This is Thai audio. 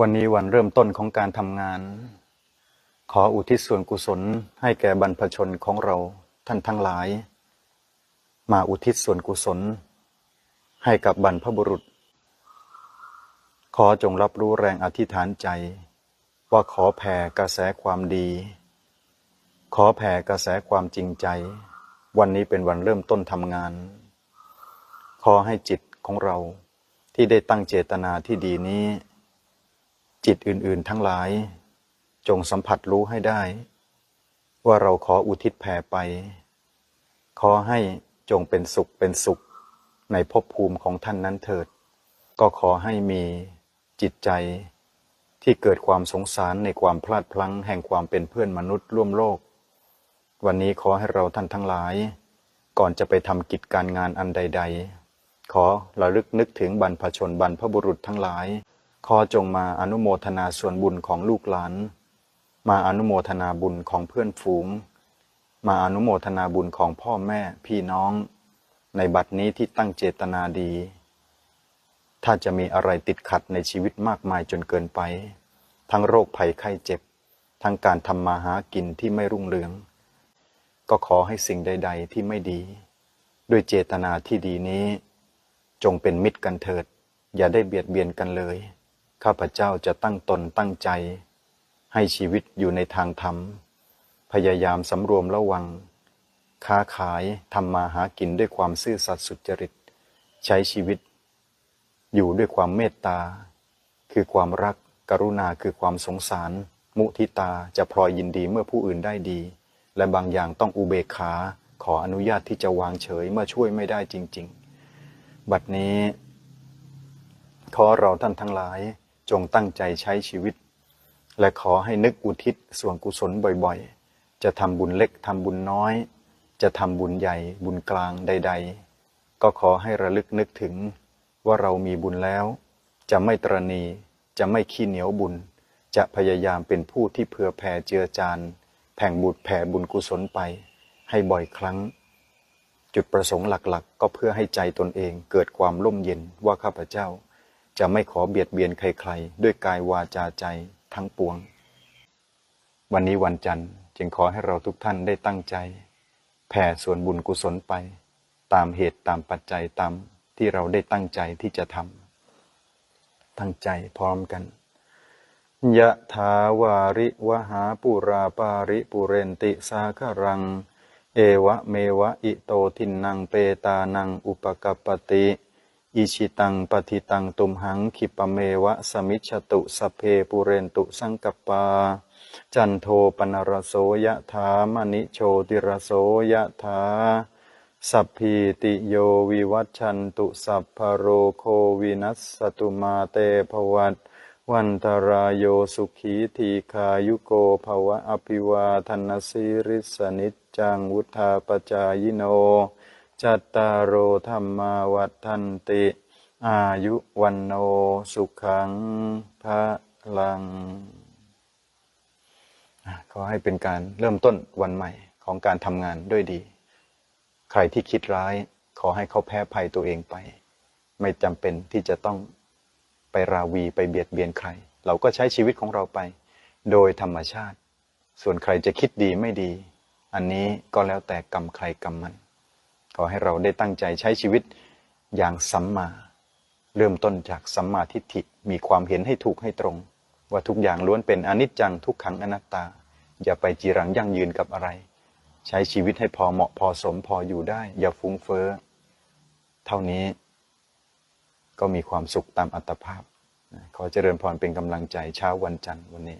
วันนี้วันเริ่มต้นของการทำงาน ขออุทิศส่วนกุศลให้แก่บรรพชนของเราท่านทั้งหลาย มาอุทิศส่วนกุศล ให้กับบรรพบุรุษ ขอจงรับรู้แรงอธิษฐานใจ ว่าขอแผ่กระแสความดี ขอแผ่กระแสความจริงใจ วันนี้เป็นวันเริ่มต้นทำงาน ขอให้จิตของเราที่ได้ตั้งเจตนาที่ดีนี้ จิตอื่น ๆ ทั้งหลาย จงสัมผัสรู้ให้ได้ ว่าเราขออุทิศแผ่ไป ขอให้จงเป็นสุขเป็นสุขในภพภูมิของท่านนั้นเถิด ก็ขอให้มีจิตใจที่เกิดความสงสารในความพลาดพลั้งแห่งความเป็นเพื่อนมนุษย์ร่วมโลก วันนี้ขอให้เราท่านทั้งหลาย ก่อนจะไปทำกิจการงานอันใด ๆ ขอระลึกนึกถึงบรรพชนบรรพบุรุษทั้งหลาย ขอจงมาอนุโมทนาส่วนบุญของลูกหลาน มาอนุโมทนาบุญของเพื่อนฝูง มาอนุโมทนาบุญของพ่อแม่พี่น้อง ในบัดนี้ที่ตั้งเจตนาดี ถ้าจะมีอะไรติดขัดในชีวิตมากมายจนเกินไป ทั้งโรคภัยไข้เจ็บ ทั้งการทำมาหากินที่ไม่รุ่งเรือง ก็ขอให้สิ่งใด ๆ ที่ไม่ดี ด้วยเจตนาที่ดีนี้ จงเป็นมิตรกันเถิด อย่าได้เบียดเบียนกันเลย ข้าพเจ้าจะตั้งตนตั้งใจ ให้ชีวิตอยู่ในทางธรรม พยายามสำรวมระวัง ค้าขายทำมาหากินด้วยความซื่อสัตย์สุจริต ใช้ชีวิต อยู่ด้วยความเมตตา คือความรักกรุณาคือความสงสาร มุทิตาจะพลอยยินดีเมื่อผู้อื่นได้ดี และบางอย่างต้องอุเบกขาขออนุญาตที่จะวางเฉยเมื่อช่วยไม่ได้จริง ๆ บัดนี้ ขอเราท่านทั้งหลาย จงตั้งใจใช้ชีวิต และขอให้นึกอุทิศส่วนกุศลบ่อยๆ จะทำบุญเล็กทำบุญน้อย จะทำบุญใหญ่บุญกลางใด ๆ ก็ขอให้ระลึกนึกถึงว่าเรามีบุญแล้ว จะไม่ตรณีจะไม่ขี้เหนียวบุญ จะพยายามเป็นผู้ที่เผื่อแผ่เจือจานแผ่งบุญแผ่บุญกุศลไป ให้บ่อยครั้ง จุดประสงค์หลักๆก็เพื่อให้ใจตนเองเกิดความร่มเย็นว่าข้าพเจ้า จะไม่ขอเบียดเบียนใครๆ ด้วยกายวาจาใจทั้งปวง วันนี้วันจันทร์จึงขอให้เราทุกท่านได้ตั้งใจ แผ่ส่วนบุญกุศลไป ตามเหตุตามปัจจัยตามที่เราได้ตั้งใจที่จะทำตั้งใจพร้อมกันยะถาวาริวหาปุราปาริปุเรนติสาครัง เอวะเมวะอิโตทินนังเปตานังอุปกปติ อิชิตังปฏิตังตุมหังคิปะเมวะสมิจฉตุสเพปุเรนตุสังกปา จันโทปนรโสยะถามณิโชติรโสยะถาสัพพีติโยวิวัชชันตุสัพพโรโควินัสสตุมาเตภวัตวันตรายโยสุขีทีขายุโกภวะอภิวาทนสิริสนิจจังวุธาปจายโน จัตตารโอธรรมาวัฏันติ อายุวันโนสุขังพระลัง ขอให้เป็นการเริ่มต้นวันใหม่ของการทำงานด้วยดี ใครที่คิดร้าย ขอให้เขาแพ้ภัยตัวเองไป ไม่จำเป็นที่จะต้องไปราวีไปเบียดเบียนใคร เราก็ใช้ชีวิตของเราไป โดยธรรมชาติ ส่วนใครจะคิดดีไม่ดี อันนี้ก็แล้วแต่กรรมใครกรรมมัน อให้เราได้ตั้งใจใช้ชีวิตอย่างสัมมา เริ่มต้นจากสัมมาทิฏฐิมีความเห็นให้ถูกให้ตรง ว่าทุกอย่างล้วนเป็นอนิจจังทุกขังอนัตตา อย่าไปจีรังยั่งยืนกับอะไร ใช้ชีวิตให้พอเหมาะพอสมพออยู่ได้ อย่าฟุ้งเฟ้อเท่านี้ ก็มีความสุขตามอัตภาพขอเจริญพรเป็นกำลังใจเช้าวันจันทร์วันนี้